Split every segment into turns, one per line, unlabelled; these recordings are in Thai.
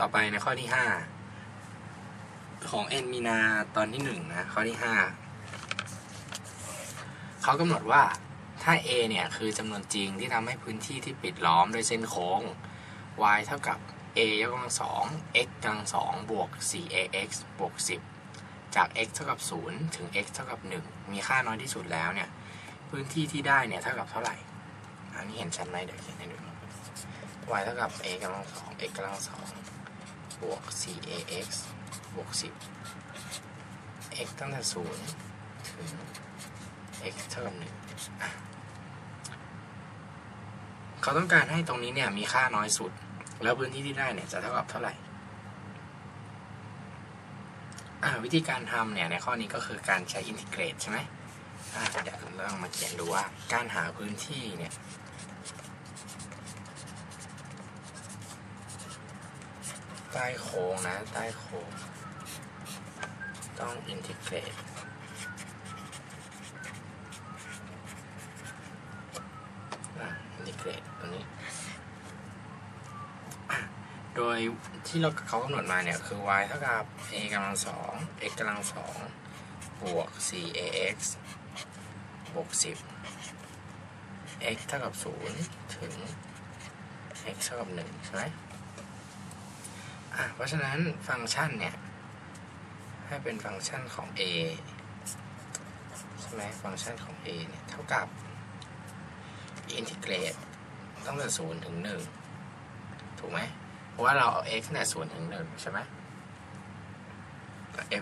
ต่อไปในข้อที่ห้าของเอ็นมีนาตอนที่หนึ่งนะข้อที่ห้าเขากำหนดว่าถ้า a เนี่ย คือจำนวนจริงที่ทำให้พื้นที่ที่ปิดล้อมด้วยเส้นโค้ง y เท่ากับ a ยกกำลังสอง x กำลังสองบวก 4ax บวก 10 จาก x เท่ากับ 0 ถึง x เท่ากับ 1 มีค่าน้อยที่สุดแล้วเนี่ย พื้นที่ที่ได้เนี่ย เท่ากับเท่าไหร่ อันนี้เห็นชัดไหมเดี๋ยวเขียนให้ดู y เท่ากับ a กำลังสอง x กำลังสอง บวก 4ax บวก 10 x ตั้งแต่0ถึง x เท่ากับ1อะเขาต้องการให้ตรงนี้เนี่ยมีค่าน้อยสุด แล้วพื้นที่ที่ได้เนี่ยจะเท่ากับเท่าไหร่วิธีการทำเนี่ยในข้อนี้ก็คือการใช้อินทิเกรตใช่ไหมเดี๋ยวเราลองมาเขียนดูว่าการหาพื้นที่เนี่ย ต้โค้งนะใต้โค้งต้องอินทิเกรตอินทิเกรตตัวนี้ โดยที่เราเขากำหนดมาเนี่ย คือ y เท่ากับ a กำลังสอง x กำลังสองบวก 4ax บวก 10 x เท่ากับ 0 ถึง x เท่ากับ1ใช่ไหม อะเพราะฉะนั้นฟังก์ชันเนี่ย ให้เป็นฟังก์ชันของ a ใช่ไหมฟังก์ชันของ a เนี่ย เท่ากับอินทิเกรตตั้งแต่ศูนย์ถึงหนึ่งถูกไหมเพราะว่าเราเอา x เนี่ยศูนย์ถึงหนึ่งใช่ไหม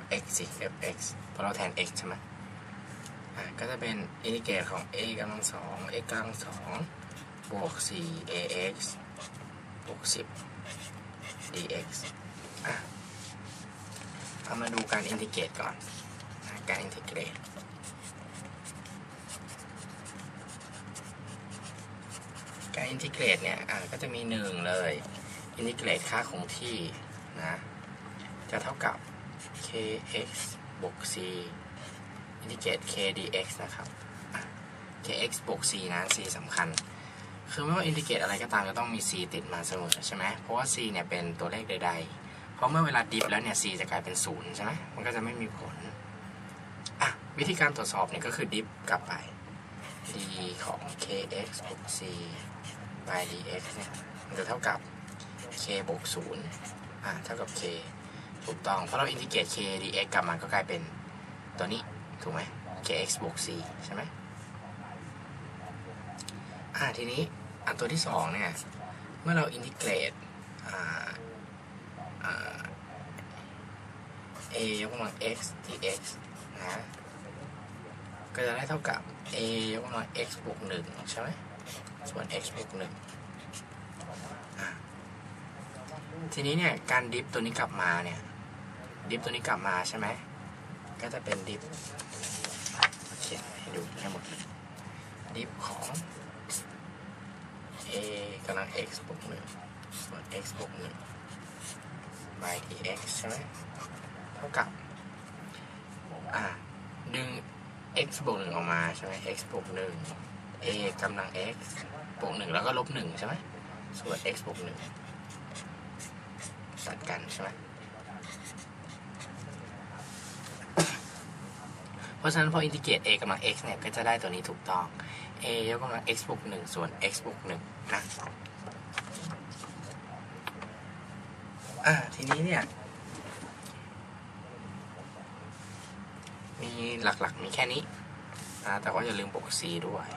fx สิ fx เพราะเราแทน x ใช่ไหมอะก็จะเป็นอินทิเกรตของ a กำลังสอง x กำลังสองบวก 4ax บวก10 dx เอามาดูการอินทิเกรตก่อน การอินทิเกรตการอินทิเกรตเนี่ยอะก็จะมีหนึ่งเลย อินทิเกรตค่าคงที่นะ จะเท่ากับ kx บวก c อินทิเกรต k dx นะครับ kx บวก c นะ c สำคัญ คือไม่ว่าอินทิเกรตอะไรก็ตามจะต้องมี c ติดมาเสมอใช่ไหมเพราะว่า c เนี่ยเป็นตัวเลขใด ๆ เพราะเมื่อเวลาดิฟแล้วเนี่ย c จะกลายเป็นศูนย์ใช่ไหมมันก็จะไม่มีผลอะวิธีการตรวจสอบเนี่ยก็คือดิฟกลับไป d ของ kx บวก c by dx เนี่ยมันจะเท่ากับ k บวกศูนย์อะเท่ากับ k ถูกต้องเพราะเราอินทิเกรต k dx กลับมาก็กลายเป็นตัวนี้ ถูกไหม kx บวก c ใช่ไหมอ่าทีนี้ อันตัวที่สองเนี่ย เมื่อเราอินทิเกรตอ่าอ่า a ยกกำลัง x dx นะ ก็จะได้เท่ากับ a ยกกำลัง x บวกหนึ่งใช่ไหมส่วน x บวกหนึ่งทีนี้เนี่ย การดิฟตัวนี้กลับมาเนี่ย ดิฟตัวนี้กลับมาใช่ไหม ก็จะเป็นดิฟเขียนให้ดูให้หมดดิฟของ a กำลัง x บวกหนึ่งส่วน x บวกหนึ่ง by dx ใช่ไหมเท่ากับ อ่า ดึง x บวกหนึ่งออกมาใช่ไหม x บวกหนึ่ง a กำลัง x บวกหนึ่งแล้วก็ลบหนึ่งใช่ไหมส่วน x บวกหนึ่งตัดกันใช่ไหมเพราะฉะนั้นพออินทิเกรต a กำลัง x เนี่ย ก็จะได้ตัวนี้ถูกต้อง a ยกกำลัง x บวกหนึ่งส่วน x บวกหนึ่งนะอ่าทีนี้เนี่ย มีหลักๆ มีแค่นี้นะแต่ว่าอย่าลืมบวก c ด้วย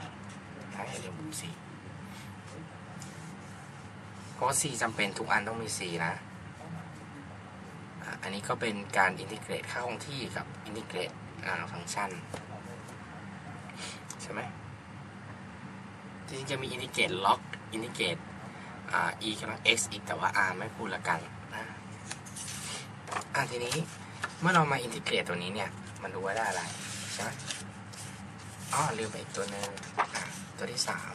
นะอย่าลืมบวก c เพราะว่า c จำเป็นทุกอันต้องมี c นะอะอันนี้ก็เป็นการอินทิเกรตค่าคงที่กับอินทิเกรตฟังก์ชัน ใช่ไหม จริงๆจะมีอินทิเกรตล็อกอินทิเกรตอ่า e กำลัง x อีกแต่ว่า r ไม่พูดละกันนะอะทีนี้เมื่อเรามาอินทิเกรตตัวนี้เนี่ย มันดูว่าได้อะไรใช่ไหมอ๋อลืมไปอีกตัวหนึ่งตัวที่สาม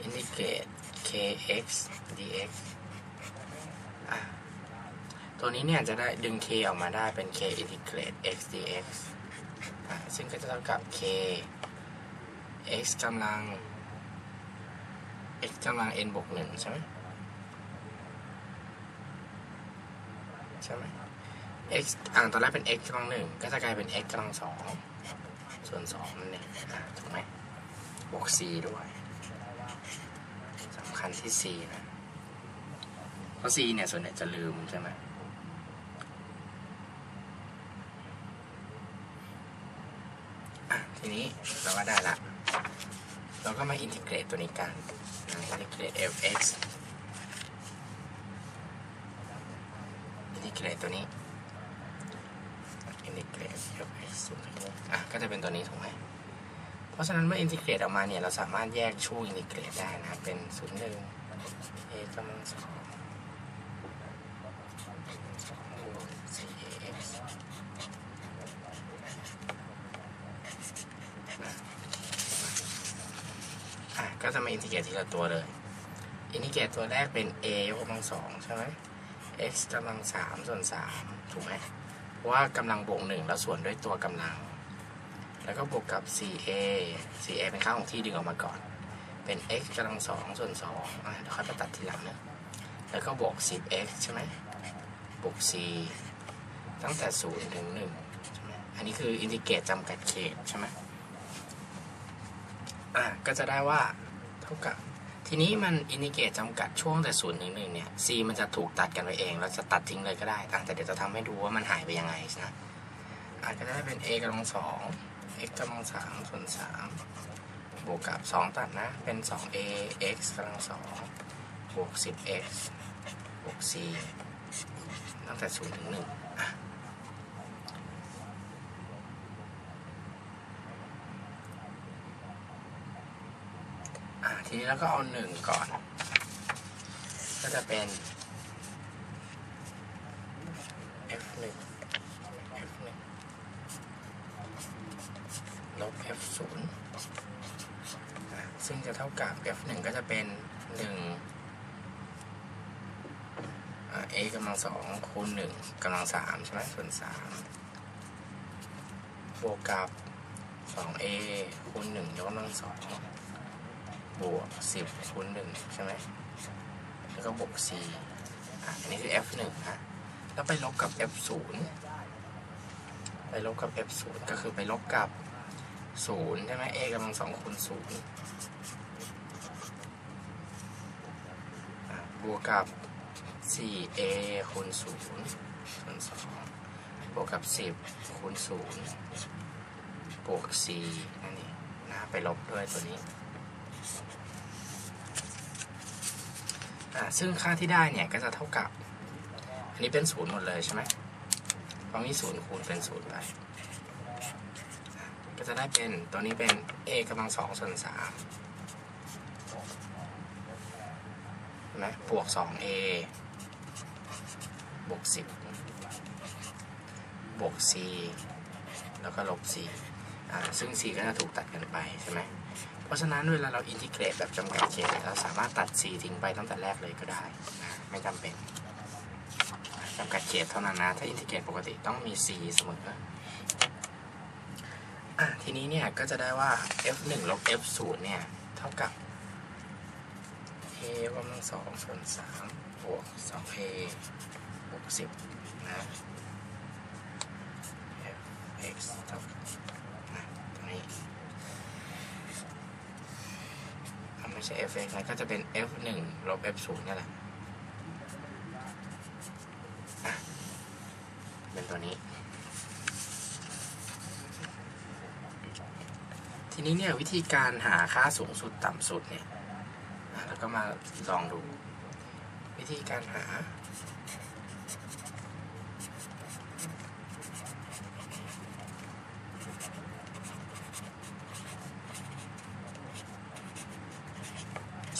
อินทิเกรต kx dx อะตัวนี้เนี่ยจะได้ดึง k ออกมาได้เป็น k อินทิเกรต x dx อะซึ่งก็จะเท่ากับ k x กำลัง x กำลัง n บวกหนึ่งใช่ไหมใช่ไหม x อ่างตอนแรกเป็น x กำลังหนึ่งก็จะกลายเป็น x กำลังสองส่วนสองนั่นเองถูกไหมบวก c ด้วยสำคัญที่ c นะ เพราะ c เนี่ยส่วนใหญ่จะลืมใช่ไหมทีนี้เราก็ได้ละ เราก็มาอินทิเกรตตัวนี้กันอินทิเกรต fx อินทิเกรตตัวนี้อินทิเกรต fx สูงอะก็จะเป็นตัวนี้ถูกไหมเพราะฉะนั้นเมื่ออินทิเกรตออกมาเนี่ยเราสามารถแยกช่วงอินทิเกรตได้นะเป็นศูนย์หนึ่ง a กำลังสองสองบวก 4ax อะ ก็จะมาอิน ทิเกรตทีละตัวเลยอินทิเกรตตัวแรกเป็น a ยกกำลังสองใช่ไหม x กำลังสามส่วนสามถูกไหมเพราะว่ากำลังบวกหนึ่งแล้วส่วนด้วยตัวกำลัง แล้วก็บวกกับ 4a 4a เป็นค่าของที่ดึงออกมาก่อน เป็น x กำลังสองส่วนสองเดี๋ยวค่อยไปตัดทีหลังเนอะแล้วก็บวก 10x ใช่ไหมบวก c ตั้งแต่ศูนย์ถึงหนึ่งใช่ไหมอันนี้คืออินทิเกรตจำกัดเขตใช่ไหมอะก็จะได้ว่า เท่ากับ ทีนี้มันอินิเกตจำกัดช่วงแต่ศูนย์ถึงหนึ่งเนี่ย c มันจะถูกตัดกันไปเองเราจะตัดทิ้งเลยก็ได้แต่เดี๋ยวจะทำให้ดูว่ามันหายไปยังไงนะอาจจะได้เป็น a กำลังสอง x กำลังสามส่วนสามบวกกับ 2 ตัดนะ เป็น 2a x กำลังสองบวก 10x บวก c ตั้งแต่0ถึง1อะอะ ทีนี้เราก็เอา1ก่อน ก็จะเป็น f1 f1 ลบ f0 ซึ่งจะเท่ากับ f1 ก็จะเป็น1อะ a กำลังสองคูณ1กำลังสามใช่ไหมส่วน3บวกกับ 2a คูณ1ยกกำลังสอง บวก10คูณ1ใช่ไหมแล้วก็บวก c อะอันนี้คือ f1 นะแล้วไปลบกับ f0 ไปลบกับ f0 ก็คือไปลบกับ0ใช่ไหม a กำลังสองคูณ0อะบวกกับ 4a คูณ0ส่วน2บวกกับ 10คูณ0บวก c นั่นเองนะไปลบด้วยตัวนี้อะ ซึ่งค่าที่ได้เนี่ยก็จะเท่ากับ อันนี้เป็น0หมดเลยใช่ไหมเพราะมี0คูณเป็น0ไป ก็จะได้เป็นตัวนี้เป็น a กำลังสองส่วนสามเห็นไหมบวก 2a บวก 10 บวก c แล้วก็ลบ c อ่าซึ่ง c ก็จะถูกตัดกันไปใช่ไหม เพราะฉะนั้นเวลาเราอินทิเกรตแบบจำกัดเขตเราสามารถตัด c ทิ้งไปตั้งแต่แรกเลยก็ได้นะไม่จำเป็นจำกัดเขตเท่านั้นนะ ถ้าอินทิเกรตปกติต้องมี c เสมออะทีนี้เนี่ยก็จะได้ว่า f1 ลบ f0 เนี่ย เท่ากับ a กำลังสองส่วนสามบวก 2a บวก10นะ fx เท่ากับนะตรงนี้อะไม่ ใช้ fx นะก็จะเป็น f1 ลบ f0 นี่แหละเป็นตัวนี้ ทีนี้เนี่ยวิธีการหาค่าสูงสุดต่ำสุดเนี่ยแล้วก็มาลองดู วิธีการหา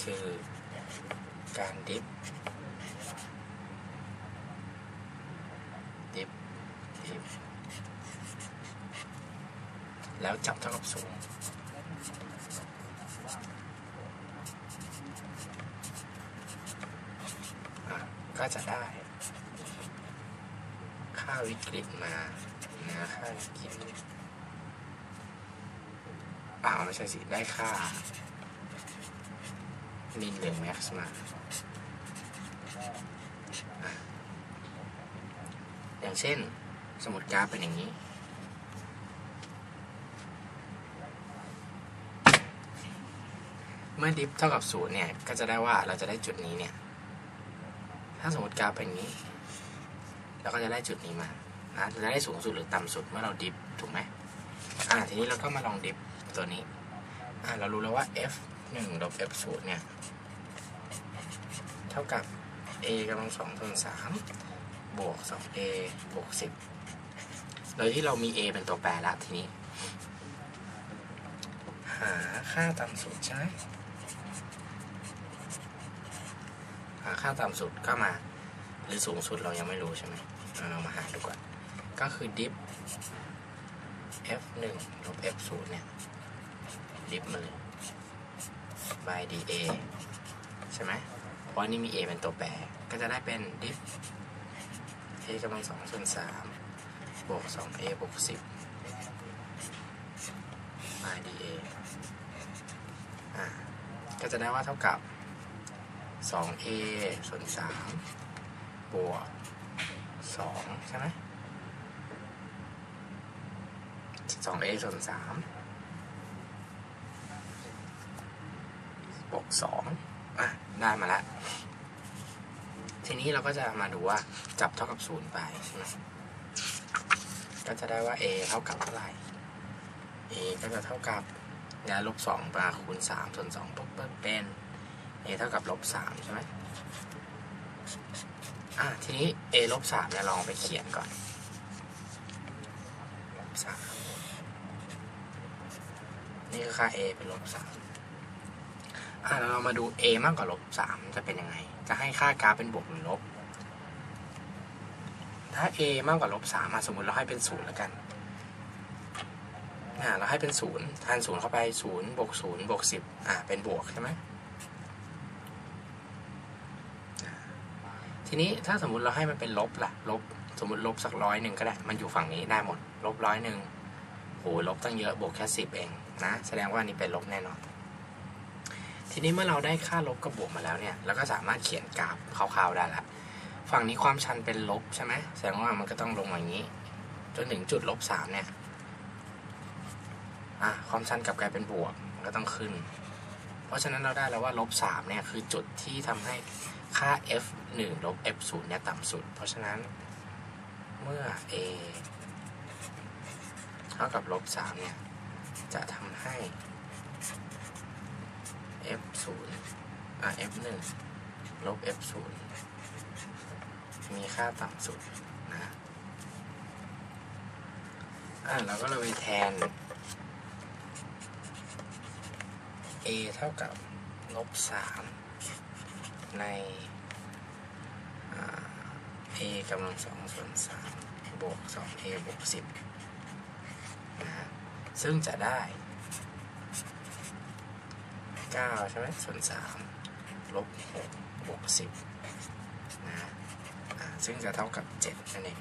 คือ การดิฟดิฟดิฟแล้วจับเท่ากับศูนย์อะก็จะได้ ค่าวิกฤตมานะค่าวิกฤตอ่าวไม่ใช่สิ ได้ค่า มินหนึ่งแม็กซ์มาอะเช่นสมมติกราฟเป็นอย่างนี้ เมื่อดิฟเท่ากับศูนย์เนี่ย ก็จะได้ว่าเราจะได้จุดนี้เนี่ย ถ้าสมมติกราฟเป็นอย่างนี้ เราก็จะได้จุดนี้มานะจะได้สูงสุดหรือต่ำสุดเมื่อเราดิฟถูกไหมอ่าทีนี้เราก็มาลองดิฟตัวนี้อ่าเรารู้แล้วว่า f 1ลบ f 0เนี่ย เท่ากับ a กำลังสองส่วนสามบวก 2a บวก 10 โดยที่เรามี a เป็นตัวแปรแล้วทีนี้ หาค่าต่ำสุดใช่ไหมหาค่าต่ำสุดก็มา หรือสูงสุดเรายังไม่รู้ใช่ไหมเอาเรามาหาดูก่อน ก็คือดิฟ f 1ลบ f 0เนี่ย ดิฟมาเลย by dA ใช่ไหมเพราะนี่มี a เป็นตัวแปร ก็จะได้เป็นดิฟ a กำลังสองส่วนสามบวกสอง a บวกสิบ by dA อ่าก็จะได้ว่าเท่ากับสอง a ส่วนสามบวกสองใช่ไหมสอง a ส่วนสามบวกสองอะได้มาแล้วทีนี้เราก็จะมาดูว่าจับเท่ากับศูนย์ไปใช่ไหมก็จะได้ว่า a เท่ากับเท่าไหร่ a ก็จะเท่ากับยาลบสองมาคูณสามส่วนสองปุ๊บเป็น a เท่ากับลบสามใช่ไหมอะทีนี้ a ลบสามเนี่ยลองไปเขียนก่อนลบสามนี่คือค่า a เป็นลบสาม อะเรามาดู a มากกว่าลบสามจะเป็นยังไง จะให้ค่ากราฟเป็นบวกหรือลบ ถ้า a มากกว่าลบสามสมมติเราให้เป็นศูนย์แล้วกันอ่าเราให้เป็นศูนย์แทนศูนย์เข้าไปศูนย์บวกศูนย์บวกสิบอ่าเป็นบวกใช่ไหมทีนี้ถ้าสมมุติเราให้มันเป็นลบล่ะ ลบสมมติลบสักร้อยหนึ่งก็ได้ มันอยู่ฝั่งนี้ได้หมด ลบร้อยหนึ่งโหลบตั้งเยอะบวกแค่สิบเองนะ แสดงว่านนี้เป็นลบแน่นอน ทีนี้เมื่อเราได้ค่าลบกับบวกมาแล้วเนี่ยเราก็สามารถเขียนกราฟคร่าวๆได้ละฝั่งนี้ความชันเป็นลบใช่ไหมแสดงว่ามันก็ต้องลงอย่างนี้ จนถึงจุดลบสามเนี่ยอะความชันกลับกลายเป็นบวกมันก็ต้องขึ้น เพราะฉะนั้นเราได้แล้วว่าลบสามเนี่ยคือจุดที่ทำให้ค่า f 1ลบ f 0เนี่ยต่ำสุด เพราะฉะนั้นเมื่อ a เท่ากับลบสามเนี่ย จะทำให้ f 0อะ f 1ลบ f 0มีค่าต่ำสุดนะอะเราก็เลยไปแทน a เท่ากับลบสามใน a กำลังสองส่วนสามบวกสอง a บวกสิบนะซึ่งจะได้ เก้าใช่ไหมส่วนสามลบหกบวกสิบนะฮะซึ่งจะเท่ากับเจ็ดนั่นเอง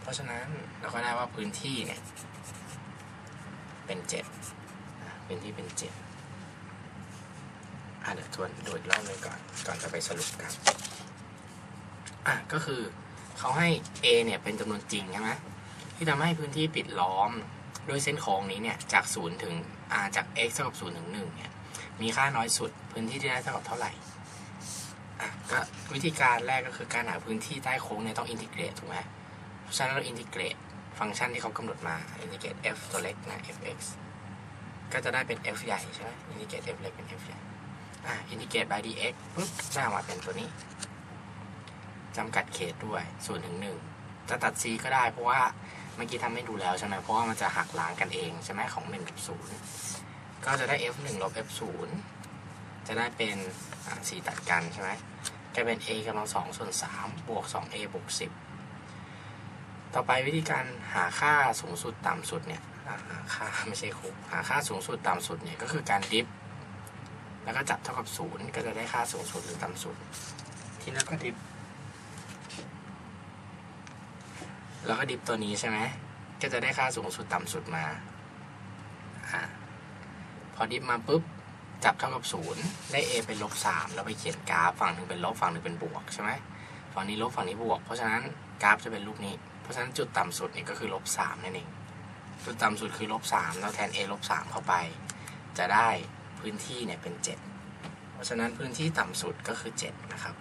เพราะฉะนั้นเราก็ได้ว่าพื้นที่เนี่ย เป็นเจ็ดพื้นที่เป็นเจ็ดอะเดี๋ยวทวนดูอีกรอบหนึงก่อนก่อนจะไปสรุปกันอะก็คือเขาให้ A เนี่ยเป็นจำนวนจริงใช่ไหมที่ทำให้พื้นที่ปิดล้อม ด้วยเส้นโค้งนี้เนี่ยจาก0ถึงาจาก x เท่ากับ0ถึง1เนี่ยมีค่าน้อยสุดพื้นที่ที่ได้เท่ากับเท่าไหร่อะก็วิธีการแรกก็คือการหาพื้นที่ใต้โค้งเนี่ยต้องอินทิเกรตถูกไหมเพราะฉะนั้นเราอินทิเกรตฟังก์ชันที่เขากำหนดมาอินทิเกรต f ตัวเล็กนะ fx ก็จะได้เป็น f ใหญ่ใช่ไหมอินทิเกรต f เล็กเป็น f ใหญ่อ่าอินทิเกรต by dx ปุ๊บได้ออกมาเป็นตัวนี้จำกัดเขตด้วย0ถึง1จะตัด c ก็ได้เพราะว่า เมื่อกี้ทำให้ดูแล้วใช่ไหมเพราะว่ามันจะหักล้างกันเองใช่ไหมของ1กับ0ก็จะได้ f 1ลบ f 0จะได้เป็นอ่า c ตัดกันใช่ไหมจะเป็น a กำลัง2ส่วน3บวก 2a บวก 10 ต่อไปวิธีการหาค่าสูงสุดต่ำสุดเนี่ยหาค่าไม่ใช่คูหาค่าสูงสุดต่ำสุดเนี่ยก็คือการดิฟแล้วก็จับเท่ากับศูนย์ก็จะได้ค่าสูงสุดหรือต่ำสุด ทีนี้ก็ดิฟ แล้วก็ดิฟตัวนี้ใช่ไหมก็จะได้ค่าสูงสุดต่ำสุดมาอพอดิฟมาปุ๊บจับเท่ากับศูนย์ได้ a เป็นลบสามแล้วไปเขียนกราฟฝั่งหนึ่งเป็นลบฝั่งหนึ่งเป็นบวกใช่ไหมฝั่งนี้ลบฝั่งนี้บวก เพราะฉะนั้นกราฟจะเป็นรูปนี้ เพราะฉะนั้นจุดต่ำสุดนี่ก็คือลบสามนั่นเองจุดต่ำสุดคือลบสามแล้วแทน a ลบสามเข้าไป จะได้พื้นที่เนี่ยเป็นเจ็ดเพราะฉะนั้นพื้นที่ต่ำสุดก็คือเจ็ดนะครับ